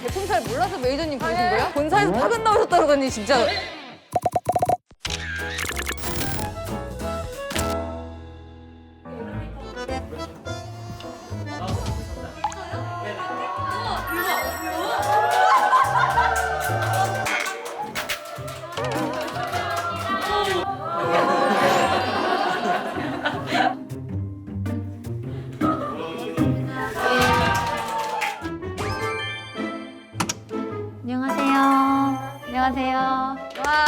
제품 잘 몰라서 메이저님 부르신 거예요? 본사에서 파견 나오셨다 그러더니 진짜. 안녕하세요. 안녕하세요. 와,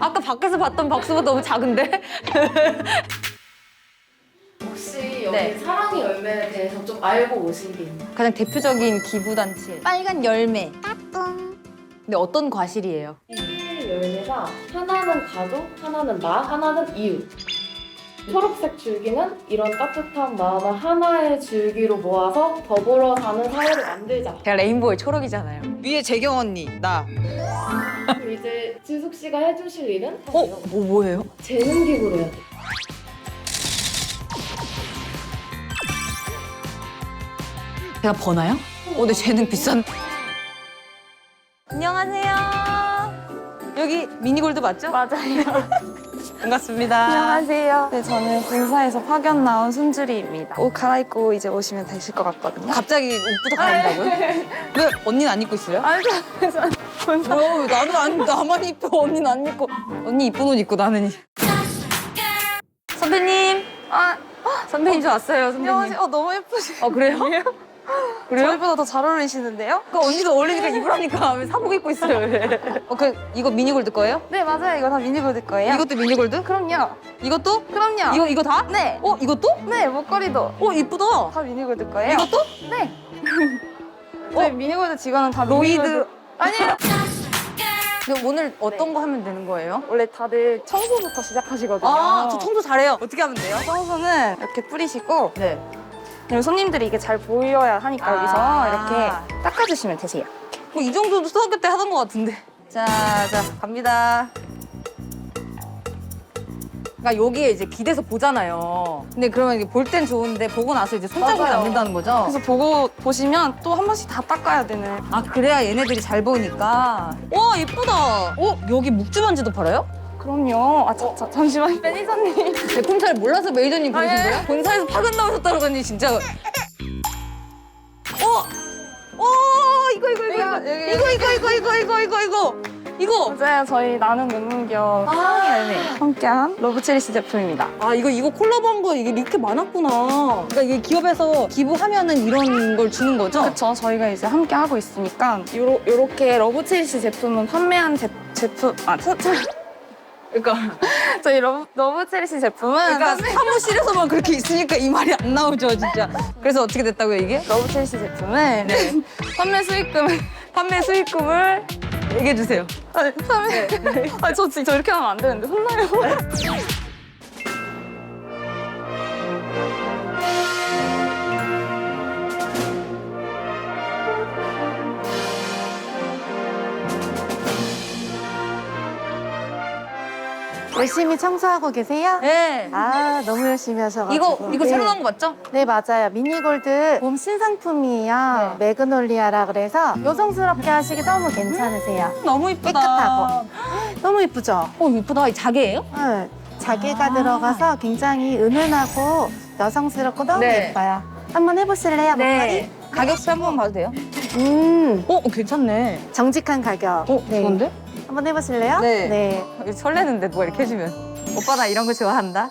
아까 밖에서 봤던 박수보다 너무 작은데? 혹시 여기 네. 사랑의 열매에 대해서 좀 알고 오신 게 있나요? 가장 대표적인 기부단체. 빨간 열매. 근데 어떤 과실이에요? 이 열매가 하나는 가족, 하나는 나, 하나는 이웃. 초록색 줄기는 이런 따뜻한 마음을 하나의 줄기로 모아서 더불어 사는 사회를 만들자. 제가 레인보우의 초록이잖아요. 위에 재경 언니 나 그리고 이제 지숙 씨가 해주실 일은 어? 뭐, 뭐예요? 재능 기부로 해야 돼. 제가 버나요? 어, 근데 쟤는 비싼. 안녕하세요. 여기 미니골드 맞죠? 맞아요. 반갑습니다. 안녕하세요. 네, 저는 본사에서 파견 나온 순주리입니다. 옷 갈아입고 이제 오시면 되실 것 같거든요. 갑자기 옷부터 가린다고요? 왜 언니는 안 입고 있어요? 아니, 그래서 본사 뭐야, 왜 나는 안, 나만 입고 언니는 안 입고. 언니 이쁜 옷 입고 나는. 이- 선배님. 아, 선배님 저 왔어요, 선배님. 안녕하세요. 어, 너무 예쁘시네요. 어, 그래요? 그래요? 저희보다 더 잘 어울리시는데요? 그 언니도 어울리니까 입으라니까 왜 사복 입고 있어요, 왜? 어, 그, 이거 미니골드 거예요? 네, 맞아요. 이거 다 미니골드 거예요. 이것도 미니골드? 그럼요. 이것도? 그럼요. 이거, 이거 다? 네. 어, 이것도? 네, 목걸이도 어, 이쁘다. 다 미니골드 거예요. 이것도? 네. 저희 미니골드 직원은 다 로이드. 미니골드. 아니에요. 근데 오늘 어떤 거 하면 되는 거예요? 원래 다들 청소부터 시작하시거든요. 아, 저 청소 잘해요. 어떻게 하면 돼요? 청소는 이렇게 뿌리시고 네. 그리고 손님들이 이게 잘 보여야 하니까 아. 여기서 이렇게 닦아주시면 되세요. 뭐 이 정도도 수학교 때 하던 것 같은데. 자, 자, 갑니다. 그러니까 여기에 이제 기대서 보잖아요. 근데 그러면 이게 볼 땐 좋은데 보고 나서 이제 손자국이 맞아요. 남는다는 거죠? 그래서 보고 보시면 또 한 번씩 다 닦아야 되는. 아, 그래야 얘네들이 잘 보이니까. 와, 예쁘다. 어, 여기 묵주 반지도 팔아요? 그럼요. 아, 자, 자, 잠시만. 매니저님. 제품 잘 몰라서 메이저님 부르신 아, 예. 거예요? 본사에서 파견 나오셨다 그러더니 진짜. 어! 어! 이거, 이거, 이거, 이거. 여기, 이거, 이거, 이거, 이거, 이거, 이거, 이거. 이거. 맞아요. 저희 나는 아, 열매. 함께한 러브 체리스 제품입니다. 아 이거 이거 콜라보 한 거 이게 이렇게 많았구나. 그러니까 이게 기업에서 기부하면은 이런 걸 주는 거죠? 그렇죠. 저희가 이제 함께 하고 있으니까 요렇게 러브 체리스 제품은 판매한 제, 제품 아, 저, 저, 그러니까 저희 러브, 러브체리스 제품은 그러니까 사무실에서만 그렇게 있으니까 이 말이 안 나오죠, 진짜. 그래서 어떻게 됐다고요 이게? 러브체리스 제품은 판매 수익금을 판매 수익금을 얘기해 주세요. 아니, 판매 아니, 저 진짜 이렇게 하면 안 되는데 혼나요. 열심히 청소하고 계세요? 네. 아 너무 열심히 하셔가지고 이거 이거 새로 나온 거 맞죠? 네 맞아요 미니골드 봄 신상품이에요 매그놀리아라 그래서 여성스럽게 하시기 너무 괜찮으세요 너무 이쁘다. 깨끗하고. 너무 이쁘죠? 어 이쁘다. 이 자개예요? 네, 자개가 들어가서 굉장히 은은하고 여성스럽고 너무 네. 예뻐요 한번 해보실래요 목걸이? 가격표 한번 봐도 돼요? 음 어 괜찮네. 정직한 가격 어 네. 좋은데? 한번 해보실래요? 네. 네. 설레는데 누가 이렇게 해주면. 오빠 나 이런 거 좋아한다.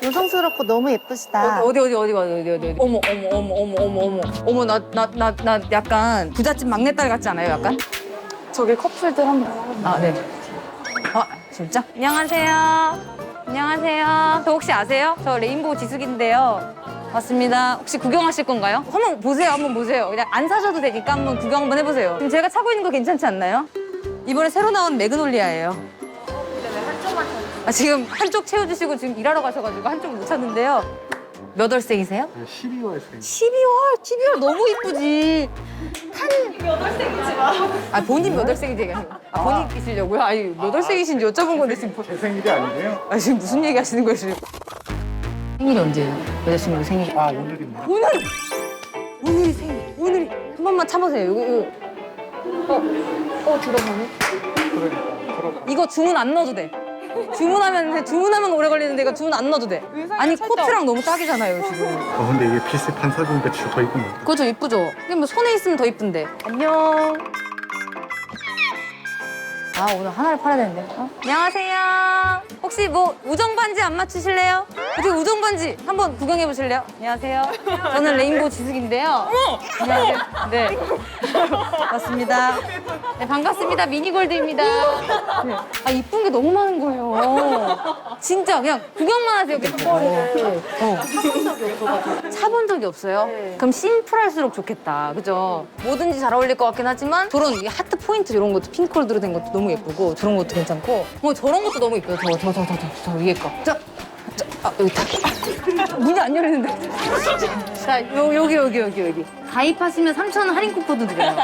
여성스럽고 너무 예쁘시다 어디 어디 어디 어디 어디 어디 어디 어머 어머 어머 어머 어머 어머 어머 나 나 나 나 약간 부잣집 막내딸 같지 않아요 약간? 저기 커플들 한번 아 네. 아 진짜? 안녕하세요. 안녕하세요. 저 혹시 아세요? 저 레인보우 지숙인데요. 맞습니다. 혹시 구경하실 건가요? 한번 보세요. 한번 보세요. 그냥 안 사셔도 되니까 한번 구경 한번 해보세요. 지금 제가 차고 있는 거 괜찮지 않나요? 이번에 새로 나온 매그놀리아예요. 아, 지금 한쪽 채워주시고 지금 일하러 가셔가지고 한쪽 못 찾는데요. 몇 월생이세요? 12월생. 12월? 12월 너무 이쁘지. 탄. 몇 월생이지 마. 아, 본인 몇 월생인지. 아, 본인 끼시려고요? 아니, 몇 월생이신지 여쭤본 건데 지금. 제 생일이 아니고요. 아, 지금 무슨 얘기 하시는 거예요, 지금? 생일이 언제예요? 여자친구 생일. 아 오늘입니다. 오늘! 오늘이 생일. 오늘이 한 번만 참으세요. 이거, 이거. 어 들어가네. 이거 주문 안 넣어도 돼. 주문하면 주문하면 오래 걸리는데 이거 주문 안 넣어도 돼. 아니 코트랑 너무 딱이잖아요 지금. 어, 근데 이게 피스 반사지니까 진짜 더 이쁜 것 같아. 그죠 이쁘죠. 이게 뭐 손에 있으면 더 이쁜데. 안녕. 아 오늘 하나를 팔아야 되는데. 어? 안녕하세요. 혹시 뭐 우정 반지 안 맞추실래요? 어떻게 우정 반지 한번 구경해 보실래요? 안녕하세요. 저는 레인보우 지숙인데요. 안녕하세요. 네. 맞습니다. 네 반갑습니다. 미니골드입니다. 네. 아 이쁜 게 너무 많은 거예요. 진짜 그냥 구경만 하세요. 갯벌을. 어. 사본 적이 없어요? 그럼 심플할수록 좋겠다. 그죠? 뭐든지 잘 어울릴 것 같긴 하지만 저런 이 하트 포인트 이런 것도 핑크홀드로 된 것도 너무 예쁘고 저런 것도 괜찮고 뭐 저런 것도 너무 예뻐요. 저, 저, 저, 저, 저, 저 위에 거. 저, 저, 아, 여기 있다. 문이 안 열리는데. 자, 요, 여기, 여기, 여기, 여기. 가입하시면 3,000원 할인 쿠폰도 드려요.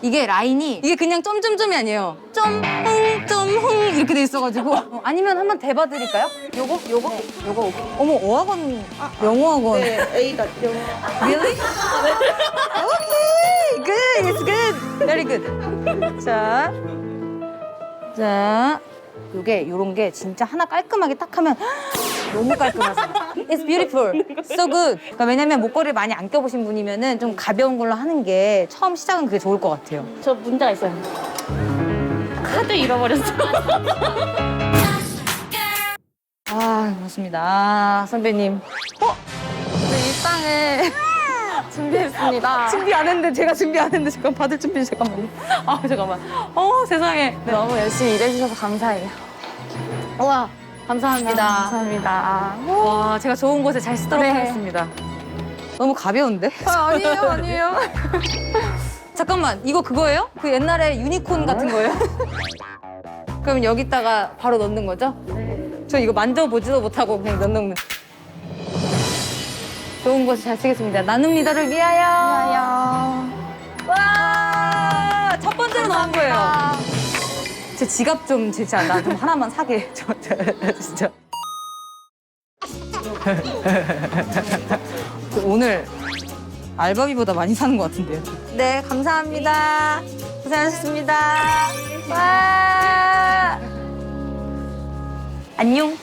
이게 라인이 이게 그냥 점점점이 아니에요. 점 흥 점흥 이렇게 돼 있어가지고 어, 아니면 한번 대봐 드릴까요? 요거 요거 요거 오케이. 어머 어학원 영어학원. 네 A다 영어. Really? 오케이 good it's good very good. 자, 자 요게 요런 게 진짜 하나 깔끔하게 딱 하면 너무 깔끔하죠. It's beautiful, so good. 그러니까 왜냐면 목걸이를 많이 안 껴보신 분이면은 좀 가벼운 걸로 하는 게 처음 시작은 그게 좋을 것 같아요. 저 문제가 있어요. 카드 잃어버렸어. 아, 고맙습니다. 아, 선배님. 어? 네, 일상을 준비했습니다. 준비 안 했는데, 제가 준비 안 했는데, 잠깐 받을 준비 잠깐만요. 아, 잠깐만. 어, 세상에. 네. 너무 열심히 일해주셔서 감사해요. 우와, 감사합니다. 감사합니다. 와, 제가 좋은 곳에 잘 쓰도록 네. 하겠습니다. 너무 가벼운데? 아, 아니에요, 아니에요. 잠깐만, 이거 그거예요? 그 옛날에 유니콘 같은 거예요? 그럼 여기다가 바로 넣는 거죠? 저 이거 만져보지도 못하고 그냥 넣는 거. 좋은 곳에 잘 쓰겠습니다. 나눔 리더를 위하여. 와! 첫 번째로 나온 거예요. 제 지갑 좀 진짜 나 좀 하나만 사게. 저, 저, 진짜. 오늘 알바비보다 많이 사는 것 같은데요. 네, 감사합니다. 고생하셨습니다. 와! 안녕.